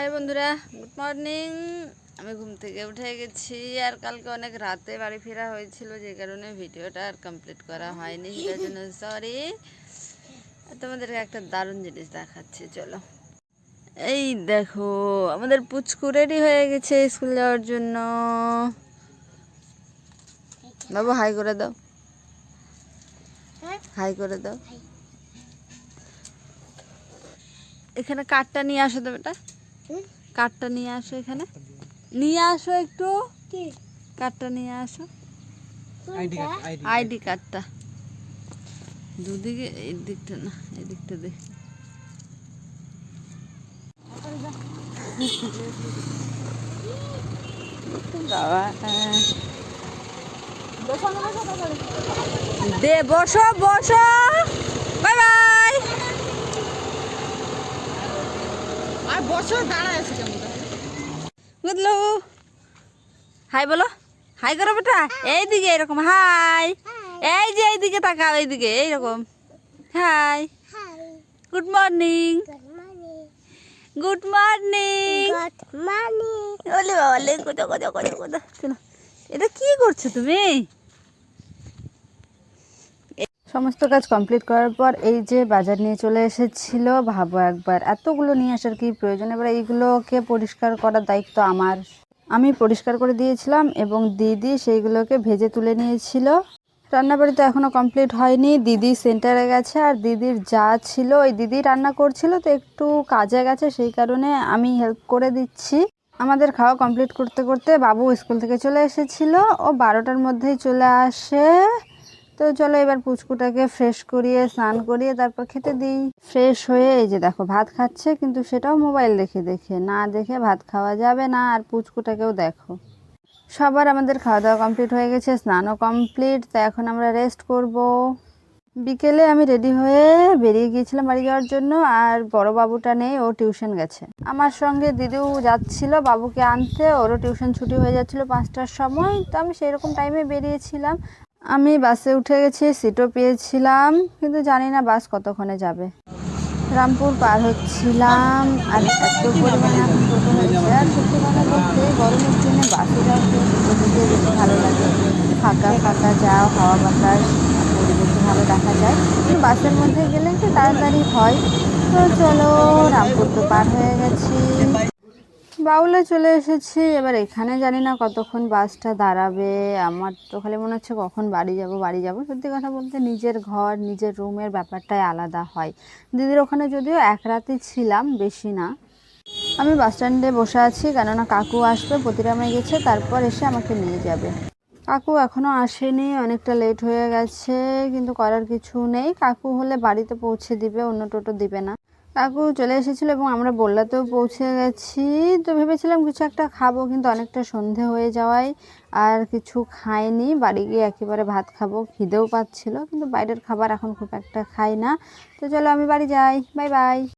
High বন্ধুরা good morning আমি ঘুম থেকে উঠে গেছি আর কালকে অনেক রাতে বাড়ি ফেরা হয়েছিল যে কারণে ভিডিওটা আর কমপ্লিট করা হয়নি সেটার জন্য সরি তোমাদেরকে একটা দারুণ জিনিস দেখাচ্ছি চলো। এই দেখো আমাদের পুচকু রেডি হয়ে গেছে স্কুল যাওয়ার জন্য। বাবু হাই করে দাও। হাই করে দাও। এখানে কাঠটা নিয়ে আসো তো বেটা। কাঠটা নিয়ে আসো এখানে। নিয়ে আসো একটু। কাঠটা নিয়ে আসো। আইডি কার্ডটা দুদিকে এই দিকটা না এই দিকটা দেখ দে বসো বসো। Bye bye. আর বছর দাঁড়ায় আছে কেমন বুঝলো? হাই বলো। হাই করো বেটা। এইদিকে এরকম। হাই। এই যে এইদিকে তাকাও এইদিকে। এইরকম। Hi. Good morning good morning ওলে বাবা লে কোথা কোথা কোথা এটা কি করছ তুমি? সমস্ত কাজ কমপ্লিট করার পর এই যে বাজার নিয়ে চলে এসেছিল, ভাবো একবার, এতগুলো নিয়ে আসার কি প্রয়োজন? এবার এইগুলোকে পরিষ্কার করার দায়িত্ব আমার। আমি পরিষ্কার করে দিয়েছিলাম এবং দিদি সেইগুলোকে ভেজে তুলে নিয়েছিল। রান্নাবাড়ি তো এখনও কমপ্লিট হয়নি, দিদি সেন্টারে গেছে আর দিদির যা ছিল, ওই দিদি রান্না করছিল তো একটু কাজে গেছে, সেই কারণে আমি হেল্প করে দিচ্ছি। আমাদের খাওয়া কমপ্লিট করতে করতে বাবু স্কুল থেকে চলে এসেছিল, ও বারোটার মধ্যেই চলে আসে। তো চলো এবার পুচকুটাকে ফ্রেশ করিয়ে, স্নান করিয়ে তারপর খেতে দিই। ফ্রেশ হয়ে এই যে দেখো ভাত খাচ্ছে, কিন্তু সেটাও মোবাইল দেখে দেখে। না দেখে ভাত খাওয়া যাবে না, আর পুচকুটাকেও দেখো। সবার আমাদের খাওয়া দাওয়া কমপ্লিট হয়ে গেছে, স্নানও কমপ্লিট তো এখন আমরা রেস্ট করব। বিকেলে আমি রেডি হয়ে বেরিয়ে গিয়েছিলাম বাড়ি যাওয়ার জন্য, আর বড় বাবুটা নেই, ও টিউশন গেছে। আমার সঙ্গে দিদিও যাচ্ছিল, বাবুকে আনতে, ওরও টিউশন ছুটি হয়ে যাচ্ছিল পাঁচটার সময়, তো আমি সেই রকম টাইমে বেরিয়েছিলাম। আমি বাসে উঠে গেছি সিটও পেয়েছিলাম, কিন্তু জানি না বাস কতক্ষণে যাবে। রামপুর পার হচ্ছিলাম, আর এত পরিমাণে হয়েছে। আর সত্যি কথা বলতে, গরমের দিনে বাসে যাওয়া বেশি ভালো লাগে। ফাঁকা ফাঁকা যাও, হাওয়া বাতাস, পরিবেশে ভালো দেখা যায়। কিন্তু বাসের মধ্যে গেলে একটু তাড়াতাড়ি হয়। তো চলো, রামপুর তো পার হয়ে গেছি। বাউলে চলে এসেছি। এবার এখানে জানি না কতক্ষণ বাসটা দাঁড়াবে। আমার তো খালি মনে হচ্ছে কখন বাড়ি যাব বাড়ি যাব। সত্যি কথা বলতে নিজের ঘর, নিজের রুমের ব্যাপারটাই আলাদা হয়। দিদির ওখানে যদিও এক রাতে ছিলাম, বেশি না। আমি বাস স্ট্যান্ডে বসে আছি, কেননা কাকু আসবে, প্রতিরামে গেছে, তারপর এসে আমাকে নিয়ে যাবে। কাকু এখনও আসেনি, অনেকটা লেট হয়ে গেছে, কিন্তু করার কিছু নেই। কাকু হলে বাড়িতে পৌঁছে দিবে, অন্য টোটো দিবে না। কাকু চলে এসেছিল এবং আমরা বললাতেও পৌঁছে গেছি। তো ভেবেছিলাম কিছু একটা খাব, কিন্তু অনেকটা সন্ধে হয়ে যাওয়ায় আর কিছু খাইনি। বাড়ি গিয়ে একেবারে ভাত খাব, খিদেও পাচ্ছিল, কিন্তু বাইরের খাবার এখন খুব একটা খাই না। তো চলো আমি বাড়ি যাই। Bye bye.